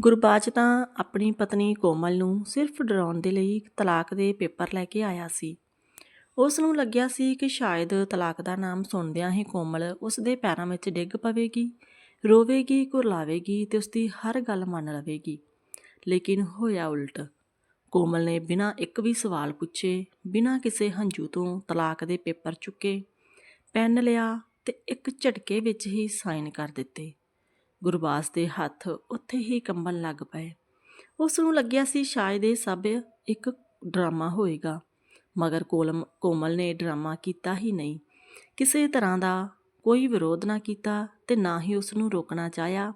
ਗੁਰਬਾਜ ਤਾਂ ਆਪਣੀ ਪਤਨੀ ਕੋਮਲ ਨੂੰ ਸਿਰਫ ਡਰਾਉਣ ਦੇ ਲਈ ਤਲਾਕ ਦੇ ਪੇਪਰ ਲੈ ਕੇ ਆਇਆ ਸੀ। ਉਸ ਨੂੰ ਲੱਗਿਆ ਸੀ ਕਿ ਸ਼ਾਇਦ ਤਲਾਕ ਦਾ ਨਾਮ ਸੁਣਦਿਆਂ ਹੀ ਕੋਮਲ ਉਸ ਦੇ ਪੈਰਾਂ ਵਿੱਚ ਡਿੱਗ ਪਵੇਗੀ, ਰੋਵੇਗੀ, ਕੁਰਲਾਵੇਗੀ ਤੇ ਉਸ ਦੀ ਹਰ ਗੱਲ ਮੰਨ ਲਵੇਗੀ। ਲੇਕਿਨ ਹੋਇਆ ਉਲਟ। ਕੋਮਲ ਨੇ ਬਿਨਾਂ ਇੱਕ ਵੀ ਸਵਾਲ ਪੁੱਛੇ, ਬਿਨਾਂ ਕਿਸੇ ਹੰਝੂ ਤੋਂ ਤਲਾਕ ਦੇ ਪੇਪਰ ਚੁੱਕੇ, ਪੈਨ ਲਿਆ ਤੇ ਇੱਕ ਝਟਕੇ ਵਿੱਚ ਹੀ ਸਾਈਨ ਕਰ ਦਿੱਤੇ। ਗੁਰਬਾਸ ਦੇ ਹੱਥ ਉੱਥੇ ਹੀ ਕੰਬਣ ਲੱਗ ਪਏ। ਉਸ ਨੂੰ ਲੱਗਿਆ ਸੀ ਸ਼ਾਇਦ ਇਹ ਸਭ ਇੱਕ ਡਰਾਮਾ ਹੋਏਗਾ, ਮਗਰ ਕੋਲਮ, ਕੋਮਲ ਨੇ ਡਰਾਮਾ ਕੀਤਾ ਹੀ ਨਹੀਂ। ਕਿਸੇ ਤਰ੍ਹਾਂ ਦਾ ਕੋਈ ਵਿਰੋਧ ਨਾ ਕੀਤਾ ਤੇ ਨਾ ਹੀ ਉਸ ਨੂੰ ਰੋਕਣਾ ਚਾਹਿਆ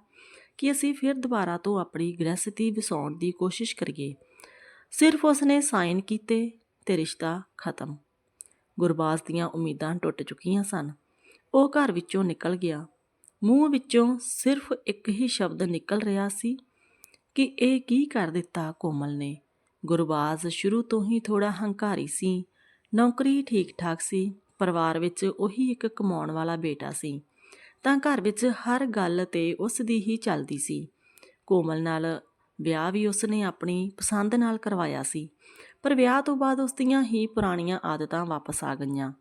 ਕਿ ਅਸੀਂ ਫਿਰ ਦੁਬਾਰਾ ਤੋਂ ਆਪਣੀ ਗ੍ਰਹਿਸਤੀ ਵਸਾਉਣ ਦੀ ਕੋਸ਼ਿਸ਼ ਕਰੀਏ। ਸਿਰਫ ਉਸ ਨੇ ਸਾਈਨ ਕੀਤੇ ਤੇ ਰਿਸ਼ਤਾ ਖਤਮ। ਗੁਰਬਾਸ ਦੀਆਂ ਉਮੀਦਾਂ ਟੁੱਟ ਚੁੱਕੀਆਂ ਸਨ। ਉਹ ਘਰ ਵਿੱਚੋਂ ਨਿਕਲ ਗਿਆ। ਮੂੰਹ ਵਿੱਚੋਂ ਸਿਰਫ ਇੱਕ ਹੀ ਸ਼ਬਦ ਨਿਕਲ ਰਿਹਾ ਸੀ ਕਿ ਇਹ ਕੀ ਕਰ ਦਿੱਤਾ ਕੋਮਲ ਨੇ। ਗੁਰਬਾਜ਼ ਸ਼ੁਰੂ ਤੋਂ ਹੀ ਥੋੜਾ ਹੰਕਾਰੀ ਸੀ। ਨੌਕਰੀ ਠੀਕ ਠਾਕ ਸੀ। ਪਰਿਵਾਰ ਵਿੱਚ ਉਹੀ ਇੱਕ ਕਮਾਉਣ ਵਾਲਾ ਬੇਟਾ ਸੀ। ਤਾਂ ਘਰ ਵਿੱਚ ਹਰ ਗੱਲ ਤੇ ਉਸ ਦੀ ਹੀ ਚੱਲਦੀ ਸੀ। ਕੋਮਲ ਨਾਲ ਵਿਆਹ ਵੀ ਉਸਨੇ ਆਪਣੀ ਪਸੰਦ ਨਾਲ ਕਰਵਾਇਆ ਸੀ। ਪਰ ਵਿਆਹ ਤੋਂ ਬਾਅਦ ਉਸ ਦੀਆਂ ਹੀ ਪੁਰਾਣੀਆਂ ਆਦਤਾਂ ਵਾਪਸ ਆ ਗਈਆਂ।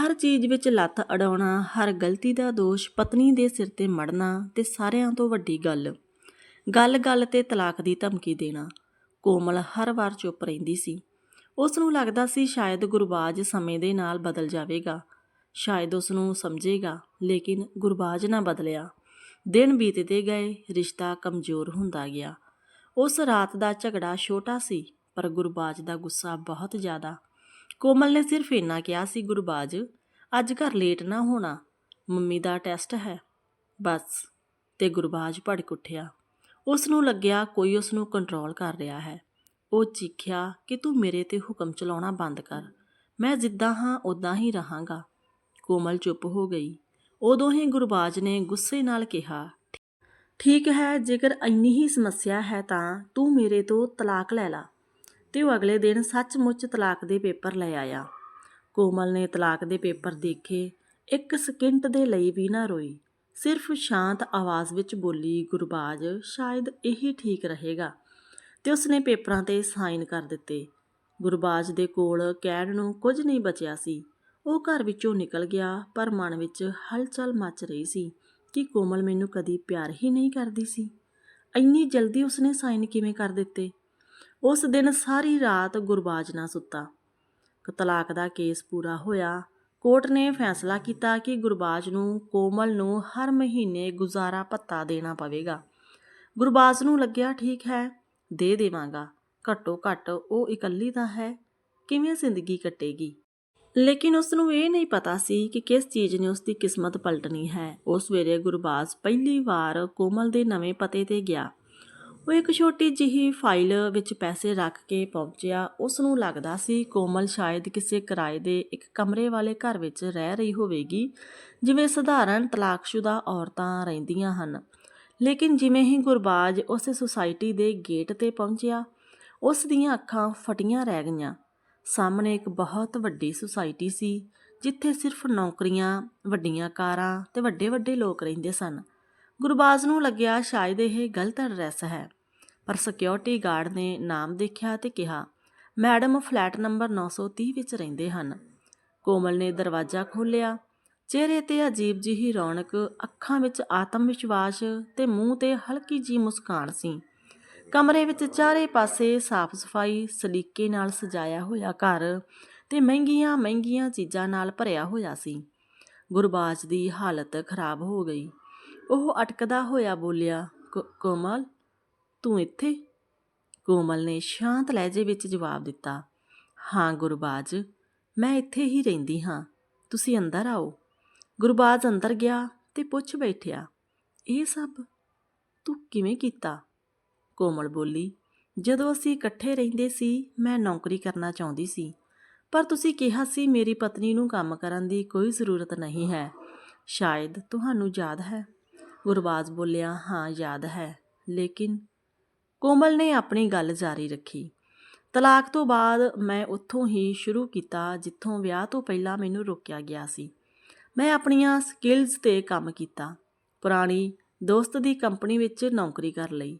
ਹਰ ਚੀਜ਼ ਵਿੱਚ ਲੱਤ ਅੜਾਉਣਾ, ਹਰ ਗਲਤੀ ਦਾ ਦੋਸ਼ ਪਤਨੀ ਦੇ ਸਿਰ ਤੇ ਮੜਨਾ ਤੇ ਸਾਰਿਆਂ ਤੋਂ ਵੱਡੀ ਗੱਲ। ਗੱਲ-ਗੱਲ ਤੇ ਤਲਾਕ ਦੀ ਧਮਕੀ ਦੇਣਾ। ਕੋਮਲ ਹਰ ਵਾਰ ਚੁੱਪ ਰਹਿੰਦੀ ਸੀ। ਉਸ ਨੂੰ ਲੱਗਦਾ ਸੀ ਸ਼ਾਇਦ ਗੁਰਬਾਜ ਸਮੇਂ ਦੇ ਨਾਲ ਬਦਲ ਜਾਵੇਗਾ। ਸ਼ਾਇਦ ਉਸ ਨੂੰ ਸਮਝੇਗਾ, ਲੇਕਿਨ ਗੁਰਬਾਜ ਨਾ ਬਦਲਿਆ। ਦਿਨ ਬੀਤਦੇ ਗਏ, ਰਿਸ਼ਤਾ ਕਮਜ਼ੋਰ ਹੁੰਦਾ ਗਿਆ। ਉਸ ਰਾਤ ਦਾ ਝਗੜਾ ਛੋਟਾ ਸੀ, ਪਰ ਗੁਰਬਾਜ ਦਾ ਗੁੱਸਾ ਬਹੁਤ ਜ਼ਿਆਦਾ। ਕੋਮਲ ਨੇ ਸਿਰਫ ਇੰਨਾ ਕਿਹਾ ਸੀ, ਗੁਰਬਾਜ, ਅੱਜ ਘਰ ਲੇਟ ਨਾ ਹੋਣਾ। ਮੰਮੀ ਦਾ ਟੈਸਟ ਹੈ। ਬਸ ਤੇ ਗੁਰਬਾਜ ਭੜਕ ਉੱਠਿਆ। ਉਸ ਨੂੰ ਲੱਗਿਆ ਕੋਈ ਉਸ ਨੂੰ ਕੰਟਰੋਲ ਕਰ ਰਿਹਾ ਹੈ। ਉਹ ਚੀਖਿਆ ਕਿ ਤੂੰ ਮੇਰੇ ਤੇ ਹੁਕਮ ਚਲਾਉਣਾ ਬੰਦ ਕਰ। ਮੈਂ ਜਿੱਦਾਂ ਹਾਂ ਉਦਾਂ ਹੀ ਰਹਾਂਗਾ। ਕੋਮਲ ਚੁੱਪ ਹੋ ਗਈ। ਉਦੋਂ ਹੀ ਗੁਰਬਾਜ ਨੇ ਗੁੱਸੇ ਨਾਲ ਕਿਹਾ, ਠੀਕ ਹੈ, ਜੇਕਰ ਇੰਨੀ ਹੀ ਸਮੱਸਿਆ ਹੈ ਤਾਂ ਤੂੰ ਮੇਰੇ ਤੋਂ ਤਲਾਕ ਲੈ ਲਾ। ਤੇ ਉਹ ਅਗਲੇ ਦਿਨ ਸੱਚਮੁੱਚ ਤਲਾਕ ਦੇ ਪੇਪਰ ਲੈ ਆਇਆ। ਕੋਮਲ ਨੇ ਤਲਾਕ ਦੇ ਪੇਪਰ ਦੇਖੇ। ਇੱਕ ਸਕਿੰਟ ਦੇ ਲਈ ਵੀ ਨਾ ਰੋਈ। ਸਿਰਫ ਸ਼ਾਂਤ ਆਵਾਜ਼ ਵਿੱਚ ਬੋਲੀ, ਗੁਰਬਾਜ, ਸ਼ਾਇਦ ਇਹੀ ਠੀਕ ਰਹੇਗਾ। ਤੇ ਉਸਨੇ ਪੇਪਰਾਂ ਤੇ ਸਾਈਨ ਕਰ ਦਿੱਤੇ। ਗੁਰਬਾਜ ਦੇ ਕੋਲ ਕਹਿਣ ਨੂੰ ਕੁਝ ਨਹੀਂ ਬਚਿਆ ਸੀ। ਉਹ ਘਰ ਵਿੱਚੋਂ ਨਿਕਲ ਗਿਆ, ਪਰ ਮਨ ਵਿੱਚ ਹਲਚਲ ਮਚ ਰਹੀ ਸੀ ਕਿ ਕੋਮਲ ਮੈਨੂੰ ਕਦੀ ਪਿਆਰ ਹੀ ਨਹੀਂ ਕਰਦੀ ਸੀ। ਇੰਨੀ ਜਲਦੀ ਉਸਨੇ ਸਾਈਨ ਕਿਵੇਂ ਕਰ ਦਿੱਤੇ? ਉਸ ਦਿਨ ਸਾਰੀ ਰਾਤ ਗੁਰਬਾਜ ਨਾ ਸੁੱਤਾ। ਤਲਾਕ ਦਾ ਕੇਸ ਪੂਰਾ ਹੋਇਆ। ਕੋਰਟ ਨੇ ਫੈਸਲਾ ਕੀਤਾ ਕਿ ਗੁਰਬਾਜ ਨੂੰ ਕੋਮਲ ਨੂੰ ਹਰ ਮਹੀਨੇ ਗੁਜ਼ਾਰਾ ਭੱਤਾ ਦੇਣਾ ਪਵੇਗਾ। ਗੁਰਬਾਜ ਨੂੰ ਲੱਗਿਆ ਠੀਕ ਹੈ, ਦੇ ਦੇਵਾਂਗਾ। ਘੱਟੋ ਘੱਟ ਉਹ ਇਕੱਲੀ ਤਾਂ ਹੈ, ਕਿਵੇਂ ਜ਼ਿੰਦਗੀ ਕੱਟੇਗੀ? ਲੇਕਿਨ ਉਸ ਨੂੰ ਇਹ ਨਹੀਂ ਪਤਾ ਸੀ ਕਿ ਕਿਸ ਚੀਜ਼ ਨੇ ਉਸ ਦੀ ਕਿਸਮਤ ਪਲਟਣੀ ਹੈ। ਉਸ ਵੇਲੇ ਗੁਰਬਾਜ ਪਹਿਲੀ ਵਾਰ ਕੋਮਲ ਦੇ ਨਵੇਂ ਪਤੇ ਤੇ ਗਿਆ। ਉਹ ਇੱਕ ਛੋਟੀ ਜਿਹੀ ਫਾਈਲ ਵਿੱਚ ਪੈਸੇ ਰੱਖ ਕੇ ਪਹੁੰਚਿਆ। ਉਸ ਨੂੰ ਲੱਗਦਾ ਸੀ ਕੋਮਲ ਸ਼ਾਇਦ ਕਿਸੇ ਕਿਰਾਏ ਦੇ ਇੱਕ ਕਮਰੇ ਵਾਲੇ ਘਰ ਵਿੱਚ ਰਹਿ ਰਹੀ ਹੋਵੇਗੀ, ਜਿਵੇਂ ਸਧਾਰਨ ਤਲਾਕਸ਼ੁਦਾ ਔਰਤਾਂ ਰਹਿੰਦੀਆਂ ਹਨ। ਲੇਕਿਨ ਜਿਵੇਂ ਹੀ ਗੁਰਬਾਜ ਉਸ ਸੁਸਾਇਟੀ ਦੇ ਗੇਟ ਤੇ ਪਹੁੰਚਿਆ, ਉਸ ਦੀਆਂ ਅੱਖਾਂ ਫਟੀਆਂ ਰਹਿ ਗਈਆਂ। ਸਾਹਮਣੇ ਇੱਕ ਬਹੁਤ ਵੱਡੀ ਸੁਸਾਇਟੀ ਸੀ, ਜਿੱਥੇ ਸਿਰਫ ਨੌਕਰੀਆਂ, ਵੱਡੀਆਂ ਕਾਰਾਂ ਤੇ ਵੱਡੇ ਵੱਡੇ ਲੋਕ ਰਹਿੰਦੇ ਸਨ। ਗੁਰਬਾਜ਼ ਨੂੰ ਲੱਗਿਆ ਸ਼ਾਇਦ ਇਹ ਗਲਤ ਐਡਰੈਸ ਹੈ। ਪਰ ਸਿਕਿਉਰਿਟੀ ਗਾਰਡ ਨੇ ਨਾਮ ਦੇਖਿਆ ਤੇ ਕਿਹਾ, ਮੈਡਮ, ਫਲੈਟ ਨੰਬਰ 930 ਵਿੱਚ ਰਹਿੰਦੇ ਹਨ। ਕੋਮਲ ਨੇ ਦਰਵਾਜ਼ਾ ਖੋਲ੍ਹਿਆ। ਚਿਹਰੇ ਤੇ ਅਜੀਬ ਜਿਹੀ ਰੌਣਕ, ਅੱਖਾਂ ਵਿੱਚ ਆਤਮ ਵਿਸ਼ਵਾਸ ਤੇ ਮੂੰਹ ਤੇ ਹਲਕੀ ਜੀ ਮੁਸਕਾਨ ਸੀ। ਕਮਰੇ ਵਿੱਚ ਚਾਰੇ ਪਾਸੇ ਸਾਫ਼ ਸਫ਼ਾਈ ਸਲੀਕੇ ਨਾਲ ਸਜਾਇਆ ਹੋਇਆ ਘਰ ਤੇ ਮਹਿੰਗੀਆਂ ਮਹਿੰਗੀਆਂ ਚੀਜ਼ਾਂ ਨਾਲ ਭਰਿਆ ਹੋਇਆ ਸੀ। ਗੁਰਬਾਜ ਦੀ ਹਾਲਤ ਖਰਾਬ ਹੋ ਗਈ। ਉਹ ਅਟਕਦਾ ਹੋਇਆ ਬੋਲਿਆ ਕੋਮਲ ਤੂੰ ਇੱਥੇ? ਕੋਮਲ ਨੇ ਸ਼ਾਂਤ ਲਹਿਜੇ ਵਿੱਚ ਜਵਾਬ ਦਿੱਤਾ, ਹਾਂ ਗੁਰਬਾਜ, ਮੈਂ ਇੱਥੇ ਹੀ ਰਹਿੰਦੀ ਹਾਂ। ਤੁਸੀਂ ਅੰਦਰ ਆਓ। ਗੁਰਬਾਜ ਅੰਦਰ ਗਿਆ ਤੇ ਪੁੱਛ ਬੈਠਿਆ, ਇਹ ਸਭ ਤੂੰ ਕਿਵੇਂ ਕੀਤਾ? ਕੋਮਲ ਬੋਲੀ, ਜਦੋਂ ਅਸੀਂ ਇਕੱਠੇ ਰਹਿੰਦੇ ਸੀ, ਮੈਂ ਨੌਕਰੀ ਕਰਨਾ ਚਾਹੁੰਦੀ ਸੀ, ਪਰ ਤੁਸੀਂ ਕਿਹਾ ਸੀ ਮੇਰੀ ਪਤਨੀ ਨੂੰ ਕੰਮ ਕਰਨ ਦੀ ਕੋਈ ਜ਼ਰੂਰਤ ਨਹੀਂ ਹੈ। ਸ਼ਾਇਦ ਤੁਹਾਨੂੰ ਯਾਦ ਹੈ? ਗੁਰਬਾਜ਼ ਬੋਲਿਆ, ਹਾਂ, ਯਾਦ ਹੈ, ਲੇਕਿਨ ਕੋਮਲ ਨੇ ਆਪਣੀ ਗੱਲ ਜਾਰੀ ਰੱਖੀ। ਤਲਾਕ ਤੋਂ ਬਾਅਦ ਮੈਂ ਉੱਥੋਂ ਹੀ ਸ਼ੁਰੂ ਕੀਤਾ ਜਿੱਥੋਂ ਵਿਆਹ ਤੋਂ ਪਹਿਲਾਂ ਮੈਨੂੰ ਰੋਕਿਆ ਗਿਆ ਸੀ। ਮੈਂ ਆਪਣੀਆਂ ਸਕਿੱਲਸ ਤੇ ਕੰਮ ਕੀਤਾ, ਪੁਰਾਣੀ ਦੋਸਤ ਦੀ ਕੰਪਨੀ ਵਿੱਚ ਨੌਕਰੀ ਕਰ ਲਈ।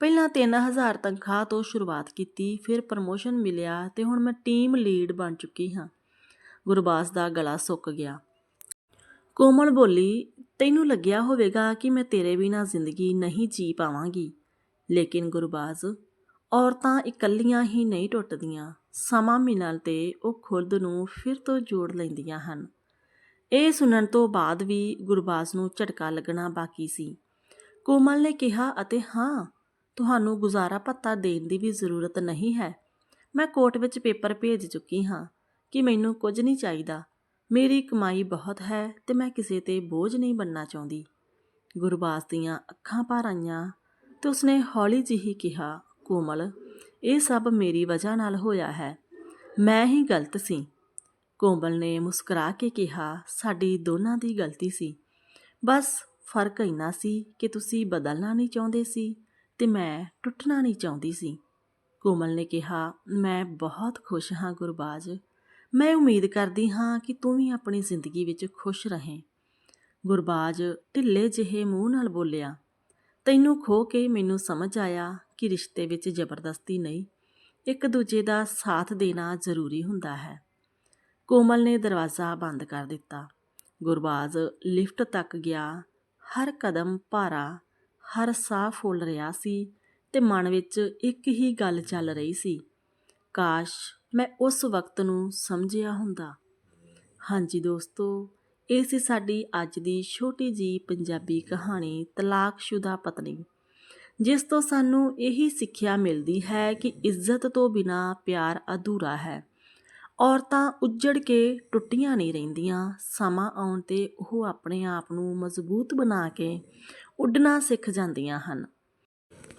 ਪਹਿਲਾਂ 3000 ਤਨਖਾਹ ਤੋਂ ਸ਼ੁਰੂਆਤ ਕੀਤੀ, ਫਿਰ ਪ੍ਰਮੋਸ਼ਨ ਮਿਲਿਆ ਤੇ ਹੁਣ ਮੈਂ ਟੀਮ ਲੀਡ ਬਣ ਚੁੱਕੀ ਹਾਂ। ਗੁਰਬਾਸ ਦਾ ਗਲਾ ਸੁੱਕ ਗਿਆ। ਕੋਮਲ ਬੋਲੀ, ਤੈਨੂੰ ਲੱਗਿਆ ਹੋਵੇਗਾ ਕਿ ਮੈਂ ਤੇਰੇ ਬਿਨਾਂ ਜ਼ਿੰਦਗੀ ਨਹੀਂ ਜੀ ਪਾਵਾਂਗੀ। ਲੇਕਿਨ ਗੁਰਬਾਜ਼, ਔਰਤਾਂ ਇਕੱਲੀਆਂ ਹੀ ਨਹੀਂ ਟੁੱਟਦੀਆਂ। ਸਮਾਂ ਮਿਲਣ ਤੇ ਉਹ ਖੁਦ ਨੂੰ ਫਿਰ ਤੋਂ ਜੋੜ ਲੈਂਦੀਆਂ ਹਨ। ਇਹ ਸੁਣਨ ਤੋਂ ਬਾਅਦ ਵੀ ਗੁਰਬਾਜ਼ ਨੂੰ ਝਟਕਾ ਲੱਗਣਾ ਬਾਕੀ ਸੀ। ਕੋਮਲ ਨੇ ਕਿਹਾ, ਅਤੇ ਹਾਂ, ਤੁਹਾਨੂੰ ਗੁਜ਼ਾਰਾ ਭੱਤਾ ਦੇਣ ਦੀ ਵੀ ਜ਼ਰੂਰਤ ਨਹੀਂ ਹੈ। ਮੈਂ ਕੋਰਟ ਵਿੱਚ ਪੇਪਰ ਭੇਜ ਚੁੱਕੀ ਹਾਂ ਕਿ ਮੈਨੂੰ ਕੁਝ ਨਹੀਂ ਚਾਹੀਦਾ। ਮੇਰੀ ਕਮਾਈ ਬਹੁਤ ਹੈ ਤੇ ਮੈਂ ਕਿਸੇ ਤੇ ਬੋਝ ਨਹੀਂ ਬਣਨਾ ਚਾਹੁੰਦੀ ਗੁਰਬਾਸ ਦੀਆਂ ਅੱਖਾਂ ਭਰ ਆਈਆਂ। ਤੇ ਉਸਨੇ ਹੌਲੀ ਜਿਹੀ ਕਿਹਾ, ਕੋਮਲ, ਇਹ ਸਭ ਮੇਰੀ ਵਜ੍ਹਾ ਨਾਲ ਹੋਇਆ ਹੈ। ਮੈਂ ਹੀ ਗਲਤ ਸੀ। ਕੋਮਲ ਨੇ ਮੁਸਕਰਾ ਕੇ ਕਿਹਾ, ਸਾਡੀ ਦੋਨਾਂ ਦੀ ਗਲਤੀ ਸੀ। ਬਸ ਫ਼ਰਕ ਇੰਨਾ ਸੀ ਕਿ ਤੁਸੀਂ ਬਦਲਣਾ ਨਹੀਂ ਚਾਹੁੰਦੇ ਸੀ ਤੇ ਮੈਂ ਟੁੱਟਣਾ ਨਹੀਂ ਚਾਹੁੰਦੀ ਸੀ। ਕੋਮਲ ਨੇ ਕਿਹਾ, ਮੈਂ ਬਹੁਤ ਖੁਸ਼ ਹਾਂ ਗੁਰਬਾਜ। ਮੈਂ ਉਮੀਦ ਕਰਦੀ ਹਾਂ ਕਿ ਤੂੰ ਵੀ ਆਪਣੀ ਜ਼ਿੰਦਗੀ ਵਿੱਚ ਖੁਸ਼ ਰਹੇ। ਗੁਰਬਾਜ ਢਿੱਲੇ ਜਿਹੇ ਮੂੰਹ ਨਾਲ ਬੋਲਿਆ ਤੈਨੂੰ ਖੋ ਕੇ ਮੈਨੂੰ ਸਮਝ ਆਇਆ ਕਿ ਰਿਸ਼ਤੇ ਵਿੱਚ ਜ਼ਬਰਦਸਤੀ ਨਹੀਂ, ਇੱਕ ਦੂਜੇ ਦਾ ਸਾਥ ਦੇਣਾ ਜ਼ਰੂਰੀ ਹੁੰਦਾ ਹੈ। ਕੋਮਲ ਨੇ ਦਰਵਾਜ਼ਾ ਬੰਦ ਕਰ ਦਿੱਤਾ। ਗੁਰਬਾਜ਼ ਲਿਫਟ ਤੱਕ ਗਿਆ। ਹਰ ਕਦਮ ਭਾਰਾ, ਹਰ ਸਾਹ ਫੁੱਲ ਰਿਹਾ ਸੀ ਤੇ ਮਨ ਵਿੱਚ ਇੱਕ ਹੀ ਗੱਲ ਚੱਲ ਰਹੀ ਸੀ। ਕਾਸ਼ ਮੈਂ ਉਸ ਵਕਤ ਨੂੰ ਸਮਝਿਆ ਹੁੰਦਾ। ਹਾਂਜੀ ਦੋਸਤੋ ਇਹ ਸੀ ਸਾਡੀ ਅੱਜ ਦੀ ਛੋਟੀ ਜੀ ਪੰਜਾਬੀ ਕਹਾਣੀ, ਤਲਾਕਸ਼ੁਦਾ ਪਤਨੀ। ਜਿਸ ਤੋਂ ਸਾਨੂੰ ਇਹੀ ਸਿੱਖਿਆ ਮਿਲਦੀ ਹੈ ਕਿ ਇੱਜ਼ਤ ਤੋਂ ਬਿਨਾ ਪਿਆਰ ਅਧੂਰਾ ਹੈ। ਔਰਤਾਂ ਉੱਜੜ ਕੇ ਟੁੱਟੀਆਂ ਨਹੀਂ ਰਹਿੰਦੀਆਂ, ਸਮਾਂ ਆਉਣ ਤੇ ਉਹ ਆਪਣੇ ਆਪ ਨੂੰ ਮਜ਼ਬੂਤ ਬਣਾ ਕੇ ਉੱਡਣਾ ਸਿੱਖ ਜਾਂਦੀਆਂ ਹਨ।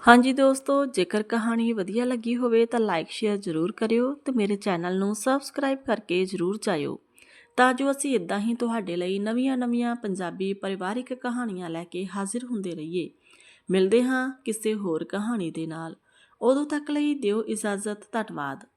ਹਾਂਜੀ ਦੋਸਤੋ, ਜੇਕਰ ਕਹਾਣੀ ਵਧੀਆ ਲੱਗੀ ਹੋਵੇ ਤਾਂ ਲਾਈਕ ਸ਼ੇਅਰ ਜ਼ਰੂਰ ਕਰਿਓ ਤੇ ਮੇਰੇ ਚੈਨਲ ਨੂੰ ਸਬਸਕ੍ਰਾਈਬ ਕਰਕੇ ਜ਼ਰੂਰ ਜਾਇਓ। ਤਾਂ ਜੋ ਅਸੀਂ ਇਦਾਂ ਹੀ ਤੁਹਾਡੇ ਲਈ ਨਵੀਆਂ-ਨਵੀਆਂ ਪੰਜਾਬੀ ਪਰਿਵਾਰਿਕ ਕਹਾਣੀਆਂ ਲੈ ਕੇ ਹਾਜ਼ਰ ਹੁੰਦੇ ਰਹੀਏ। ਮਿਲਦੇ ਹਾਂ ਕਿਸੇ ਹੋਰ ਕਹਾਣੀ ਦੇ ਨਾਲ। ਉਦੋਂ ਤੱਕ ਲਈ ਦਿਓ ਇਜਾਜ਼ਤ, ਧੰਨਵਾਦ।